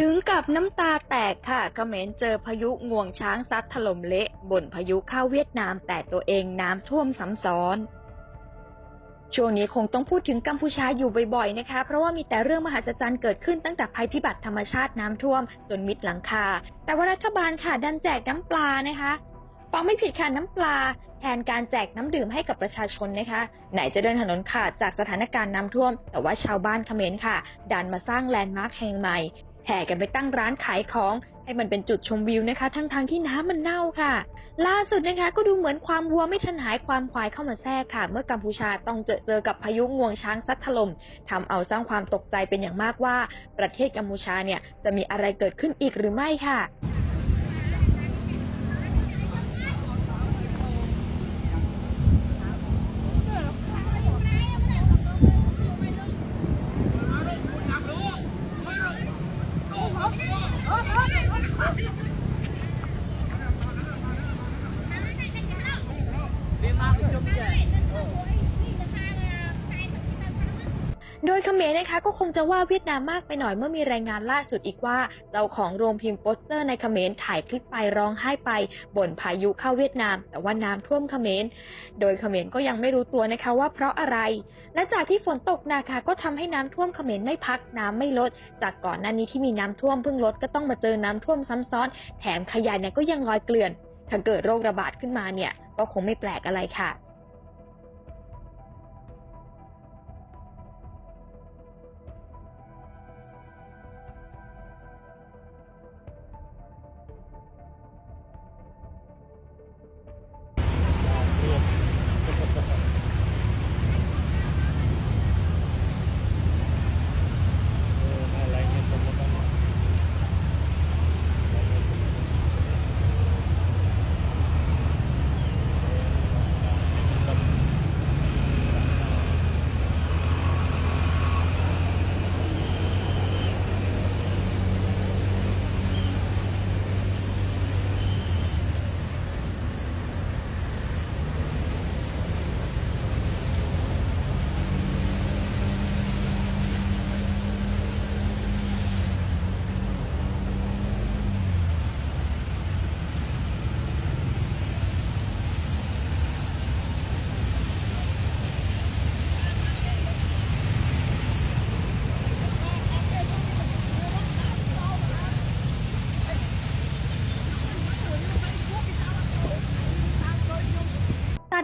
ถึงกับน้ำตาแตกค่ะเขมรเจอพายุงวงช้างซัดถล่มเละบ่นพายุเข้าเวียดนามแต่ตัวเองน้ำท่วมซ้ำซ้อน ช่วงนี้คงต้องพูดถึงกัมพูชาอยู่บ่อยๆนะคะ เพราะว่ามีแต่เรื่องมหัศจรรย์เกิดขึ้นตั้งแต่ภัยพิบัติธรรมชาติน้ำท่วมจนมิดหลังคา แต่ว่ารัฐบาลค่ะดันแจกน้ำปลานะคะฟังไม่ผิดค่ะน้ำปลา แทนการแจกน้ำดื่มให้กับประชาชนนะคะ ไหนจะเดินถนนขาดจากสถานการณ์น้ำท่วม แต่ว่าชาวบ้านเขมรค่ะ ดันมาสร้างแลนด์มาร์คแห่งใหม่ แห่กันไปตั้งร้านขายของ ให้มันเป็นจุดชมวิวนะคะ ทั้งๆทที่น้ำมันเน่าค่ะ ล่าสุดนะคะ ก็ดูเหมือนความวัวไม่ทันหายความควายเข้ามาแทรกค่ะ เมื่อกัมพูชาต้องเจอเจอกับพายุงวงช้างซัดถล่มทำเอาสร้างความตกใจเป็นอย่างมากว่า ประเทศกัมพูชาเนี่ยจะมีอะไรเกิดขึ้นอีกหรือไม่ค่ะ โดยเขมรนะคะก็คงจะว่าเวียดนามมากไปหน่อยเมื่อมีรายงานล่าสุดอีกว่า เจ้าของโรงพิมพ์โปสเตอร์ในเขมรถ่ายคลิปไปร้องไห้ไปบ่นพายุเข้าเวียดนาม แต่ว่าน้ำท่วมเขมร โดยเขมรก็ยังไม่รู้ตัวนะคะว่าเพราะอะไร และจากที่ฝนตกนักค่ะก็ทำให้น้ำท่วมเขมรไม่พักน้ำไม่ลด จากก่อนหน้านี้ที่มีน้ำท่วมเพิ่งลดก็ต้องมาเจอน้ำท่วมซ้ำซ้อน แถมขยะเนี่ยก็ยังลอยเกลื่อน ถ้าเกิดโรคระบาดขึ้นมาเนี่ยก็คงไม่แปลกอะไรค่ะ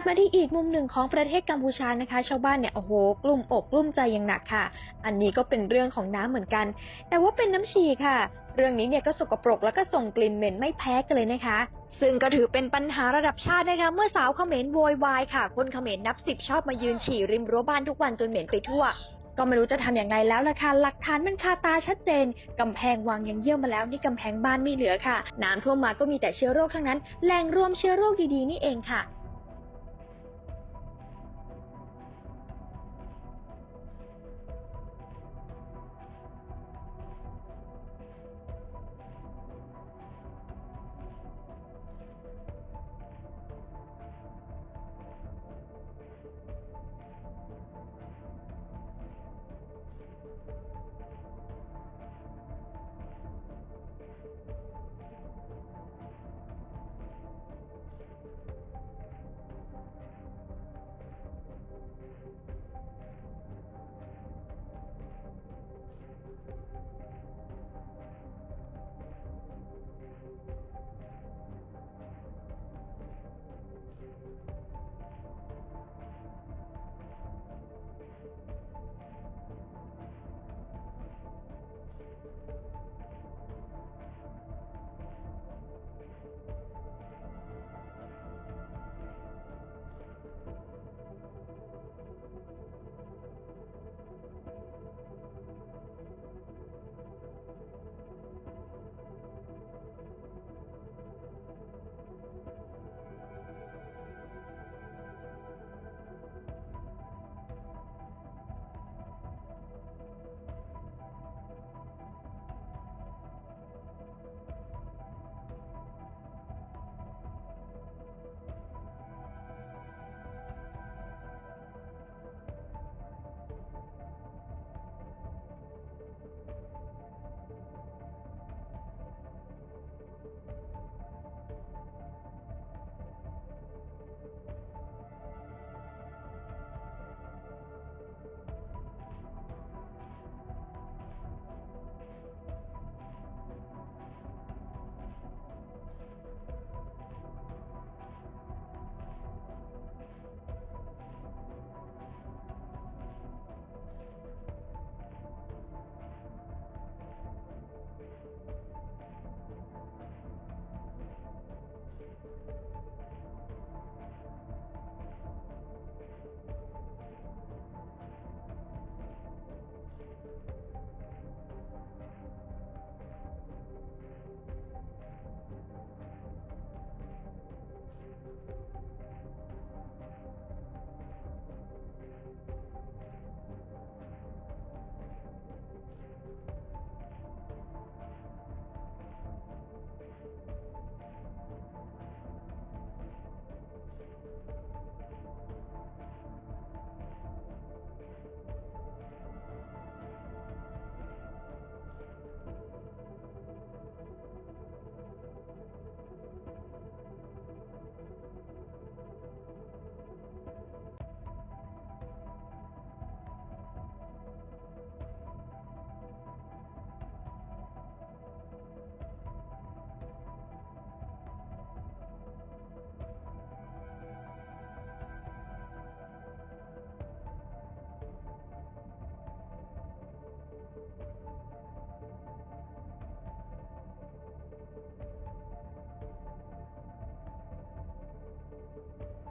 มาที่อีกมุมหนึ่งของประเทศกัมพูชานะคะ ชาวบ้านเนี่ยโอ้โหกลุ่มอกกลุ่มใจอย่างหนักค่ะ อันนี้ก็เป็นเรื่องของน้ำเหมือนกัน แต่ว่าเป็นน้ำฉี่ค่ะ เรื่องนี้เนี่ยก็สกปรกแล้วก็ส่งกลิ่นเหม็นไม่แพ้กันเลยนะคะ ซึ่งก็ถือเป็นปัญหาระดับชาตินะคะ เมื่อสาวเขมรโวยวายค่ะ คนเขมรนับสิบชอบมายืนฉี่ริมรั้วบ้านทุกวันจนเหม็นไปทั่วก็ไม่รู้จะทำอย่างไรแล้วล่ะค่ะ หลักฐานมันคาตาชัดเจน กำแพงวางยังเยี่ยมมาแล้ว นี่กำแพงบ้านไม่เหลือค่ะ น้ำท่วมมาก็มีแต่เชื้อโรคทั้งนั้น แหล่งรวมเชื้อโรคดีๆนี่เองค่ะ